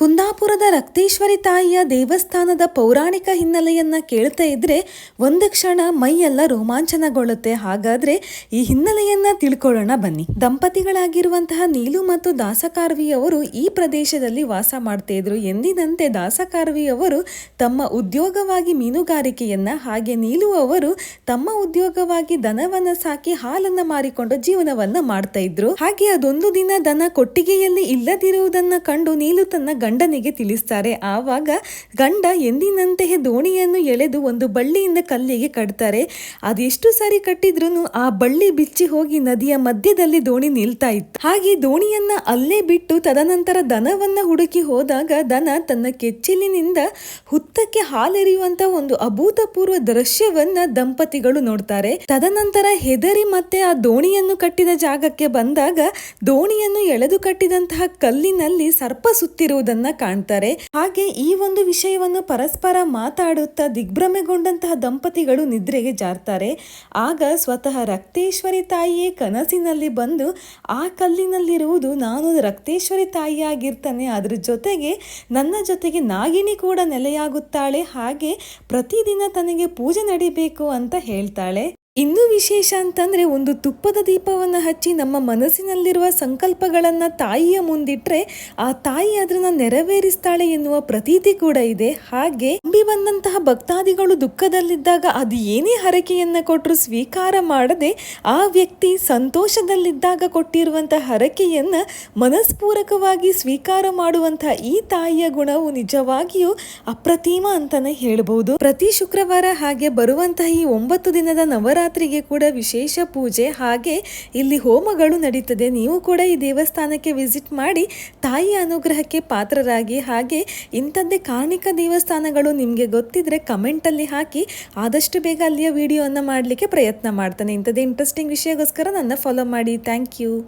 ಕುಂದಾಪುರದ ರಕ್ತೇಶ್ವರಿ ತಾಯಿಯ ದೇವಸ್ಥಾನದ ಪೌರಾಣಿಕ ಹಿನ್ನೆಲೆಯನ್ನು ಕೇಳ್ತಾ ಇದ್ರೆ ಒಂದು ಕ್ಷಣ ಮೈಯೆಲ್ಲ ರೋಮಾಂಚನಗೊಳ್ಳುತ್ತೆ. ಹಾಗಾದ್ರೆ ಈ ಹಿನ್ನೆಲೆಯನ್ನ ತಿಳ್ಕೊಳ್ಳೋಣ ಬನ್ನಿ. ದಂಪತಿಗಳಾಗಿರುವಂತಹ ನೀಲು ಮತ್ತು ದಾಸಕಾರ್ವಿಯವರು ಈ ಪ್ರದೇಶದಲ್ಲಿ ವಾಸ ಮಾಡ್ತಾ ಇದ್ರು. ಎಂದಿನಂತೆ ದಾಸಕಾರ್ವಿಯವರು ತಮ್ಮ ಉದ್ಯೋಗವಾಗಿ ಮೀನುಗಾರಿಕೆಯನ್ನ ಹಾಗೆ ನೀಲು ಅವರು ತಮ್ಮ ಉದ್ಯೋಗವಾಗಿ ದನವನ್ನ ಸಾಕಿ ಹಾಲನ್ನ ಮಾರಿಕೊಂಡು ಜೀವನವನ್ನ ಮಾಡ್ತಾ ಇದ್ರು. ಹಾಗೆ ಅದೊಂದು ದಿನ ದನ ಕೊಟ್ಟಿಗೆಯಲ್ಲಿ ಇಲ್ಲದಿರುವುದನ್ನ ಕಂಡು ನೀಲು ತನ್ನ ಗಂಡನಿಗೆ ತಿಳಿಸ್ತಾರೆ. ಆವಾಗ ಗಂಡ ಎಂದಿನಂತೆಯೇ ದೋಣಿಯನ್ನು ಎಳೆದು ಒಂದು ಬಳ್ಳಿಯಿಂದ ಕಲ್ಲಿಗೆ ಕಟ್ತಾರೆ. ಅದೆಷ್ಟು ಸಾರಿ ಕಟ್ಟಿದ್ರು ಆ ಬಳ್ಳಿ ಬಿಚ್ಚಿ ಹೋಗಿ ನದಿಯ ಮಧ್ಯದಲ್ಲಿ ದೋಣಿ ನಿಲ್ತಾ ಇತ್ತು. ಹಾಗೆ ದೋಣಿಯನ್ನ ಅಲ್ಲೇ ಬಿಟ್ಟು ತದನಂತರ ದನವನ್ನ ಹುಡುಕಿ ಹೋದಾಗ ದನ ತನ್ನ ಕೆಚ್ಚಿಲಿನಿಂದ ಹುತ್ತಕ್ಕೆ ಹಾಲೆರಿಯುವಂತ ಒಂದು ಅಭೂತಪೂರ್ವ ದೃಶ್ಯವನ್ನ ದಂಪತಿಗಳು ನೋಡ್ತಾರೆ. ತದನಂತರ ಹೆದರಿ ಮತ್ತೆ ಆ ದೋಣಿಯನ್ನು ಕಟ್ಟಿದ ಜಾಗಕ್ಕೆ ಬಂದಾಗ ದೋಣಿಯನ್ನು ಎಳೆದು ಕಟ್ಟಿದಂತಹ ಕಲ್ಲಿನಲ್ಲಿ ಸರ್ಪ ಸುತ್ತಿರುವುದನ್ನ ಕಾಣ್ತಾರೆ. ಹಾಗೆ ಈ ಒಂದು ವಿಷಯವನ್ನು ಪರಸ್ಪರ ಮಾತಾಡುತ್ತಾ ದಿಗ್ಭ್ರಮೆಗೊಂಡಂತಹ ದಂಪತಿಗಳು ನಿದ್ರೆಗೆ ಜಾರ್ತಾರೆ. ಆಗ ಸ್ವತಃ ರಕ್ತೇಶ್ವರಿ ತಾಯಿಯೇ ಕನಸಿನಲ್ಲಿ ಬಂದು, ಆ ಕಲ್ಲಿನಲ್ಲಿರುವುದು ನಾನು ರಕ್ತೇಶ್ವರಿ ತಾಯಿಯಾಗಿರ್ತಾನೆ. ಅದ್ರ ಜೊತೆಗೆ ನನ್ನ ಜೊತೆಗೆ ನಾಗಿನಿ ಕೂಡ ನೆಲೆಯಾಗುತ್ತಾಳೆ. ಹಾಗೆ ಪ್ರತಿದಿನ ತನಗೆ ಪೂಜೆ ನಡಿಬೇಕು ಅಂತ ಹೇಳ್ತಾಳೆ. ಇನ್ನೂ ವಿಶೇಷ ಅಂತಂದ್ರೆ ಒಂದು ತುಪ್ಪದ ದೀಪವನ್ನು ಹಚ್ಚಿ ನಮ್ಮ ಮನಸ್ಸಿನಲ್ಲಿರುವ ಸಂಕಲ್ಪಗಳನ್ನ ತಾಯಿಯ ಮುಂದಿಟ್ಟರೆ ಆ ತಾಯಿ ಅದನ್ನು ನೆರವೇರಿಸ್ತಾಳೆ ಎನ್ನುವ ಪ್ರತೀತಿ ಕೂಡ ಇದೆ. ಹಾಗೆ ಅಂಬಿ ಬಂದಂತಹ ಭಕ್ತಾದಿಗಳು ದುಃಖದಲ್ಲಿದ್ದಾಗ ಅದು ಏನೇ ಹರಕೆಯನ್ನು ಕೊಟ್ಟರು ಸ್ವೀಕಾರ ಮಾಡದೆ ಆ ವ್ಯಕ್ತಿ ಸಂತೋಷದಲ್ಲಿದ್ದಾಗ ಕೊಟ್ಟಿರುವಂತಹ ಹರಕೆಯನ್ನು ಮನಸ್ಪೂರಕವಾಗಿ ಸ್ವೀಕಾರ ಮಾಡುವಂತಹ ಈ ತಾಯಿಯ ಗುಣವು ನಿಜವಾಗಿಯೂ ಅಪ್ರತಿಮ ಅಂತಲೇ ಹೇಳ್ಬೋದು. ಪ್ರತಿ ಶುಕ್ರವಾರ ಹಾಗೆ ಬರುವಂತಹ ಈ ಒಂಬತ್ತು ದಿನದ ನವರಾತ್ರಿಗೆ ಕೂಡ ವಿಶೇಷ ಪೂಜೆ. ಹಾಗೆ ಇಲ್ಲಿ ಹೋಮಗಳು ನಡೀತದೆ. ನೀವು ಕೂಡ ಈ ದೇವಸ್ಥಾನಕ್ಕೆ ವಿಸಿಟ್ ಮಾಡಿ ತಾಯಿಯ ಅನುಗ್ರಹಕ್ಕೆ ಪಾತ್ರರಾಗಿ. ಹಾಗೆ ಇಂಥದ್ದೇ ಕಾರ್ಣಿಕ ದೇವಸ್ಥಾನಗಳು ನಿಮಗೆ ಗೊತ್ತಿದ್ರೆ ಕಮೆಂಟಲ್ಲಿ ಹಾಕಿ. ಆದಷ್ಟು ಬೇಗ ಅಲ್ಲಿಯ ವಿಡಿಯೋವನ್ನು ಮಾಡಲಿಕ್ಕೆ ಪ್ರಯತ್ನ ಮಾಡ್ತಾನೆ. ಇಂಥದ್ದೇ ಇಂಟ್ರೆಸ್ಟಿಂಗ್ ವಿಷಯಗೋಸ್ಕರ ನನ್ನ ಫಾಲೋ ಮಾಡಿ. Thank you